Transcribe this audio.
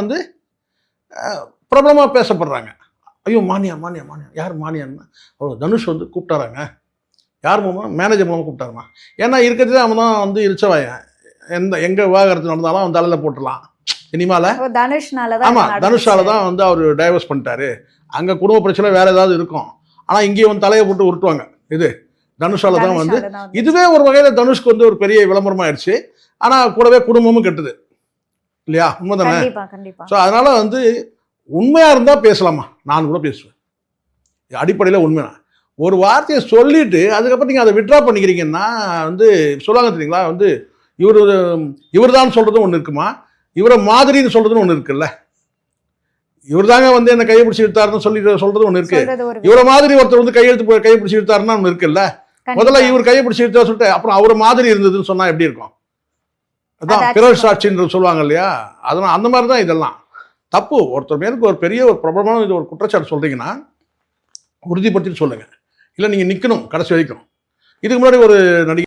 வந்து பிரபலமாக பேசப்படுறாங்க. ஐயோ மானியா மானியா மானியா. யார் மானியான்னா அவர் தனுஷ் வந்து கூப்பிட்டாராங்க. யார் மூலமாக மேனேஜர் மூலமாக கூப்பிட்டாருமா? ஏன்னா இருக்கிறதே அவன் தான் வந்து இரிச்சவாயன் எந்த எங்கே விவாகரத்து நடந்தாலும் அவன் தலையில் போட்டுடலாம். சினிமாவில் தனுஷ்னால தான் ஆமாம் தனுஷால. தான் வந்து அவர் டைவர்ஸ் பண்ணிட்டாரு. அங்கே குடும்ப பிரச்சனை வேற ஏதாவது இருக்கும். ஆனால் இங்கேயும் வந்து தலையை போட்டு உருட்டுவாங்க. இது தனுஷால தான் வந்து இதுவே ஒரு வகையில் தனுஷ்க்கு வந்து ஒரு பெரிய விளம்பரமாயிடுச்சு. ஆனால் கூடவே குடும்பமும் கெட்டுது. இல்லையா? உண்மைதானே? ஸோ அதனால வந்து உண்மையாக இருந்தால் பேசலாமா? நான் கூட பேசுவேன். அடிப்படையில் உண்மை ஒரு வார்த்தையை சொல்லிட்டு அதுக்கப்புறம் நீங்கள் அதை விட்ரா பண்ணிக்கிறீங்கன்னா வந்து சொல்லுவாங்க தெரியுங்களா? வந்து இவர் இவர் தான் சொல்கிறதும் ஒன்று இருக்குமா? இவரை மாதிரின்னு சொல்கிறதுன்னு ஒன்று இருக்குல்ல? இவர் தாங்க வந்து என்ன கையை பிடிச்சி இழுத்தாருன்னு சொல்லி சொல்கிறது ஒன்று இருக்கு. சொல்றது ஒரு இவரை மாதிரி ஒருத்தர் வந்து கையெழுத்து கையை பிடிச்சி இழுத்தாருன்னு ஒன்று இருக்குல்ல. முதல்ல இவர் கையை பிடிச்சி இழுத்தா சொல்லிட்டு அப்புறம் அவர் மாதிரி இருந்ததுன்னு சொன்னா எப்படி இருக்கும்? அதான் அது பிறர் சாட்சின்னு சொல்லுவாங்க இல்லையா? அதனால் அந்த மாதிரி தான் இதெல்லாம். தப்பு. ஒருத்தர் மேலுக்கு ஒரு பெரிய ஒரு பிரபலமான இது ஒரு குற்றச்சாட்டு சொல்றீங்கன்னா உறுதிப்படுத்திட்டு சொல்லுங்க. இல்லை நீங்கள் நிற்கணும் கடைசி வரைக்கும். இதுக்கு முன்னாடி ஒரு நடிகை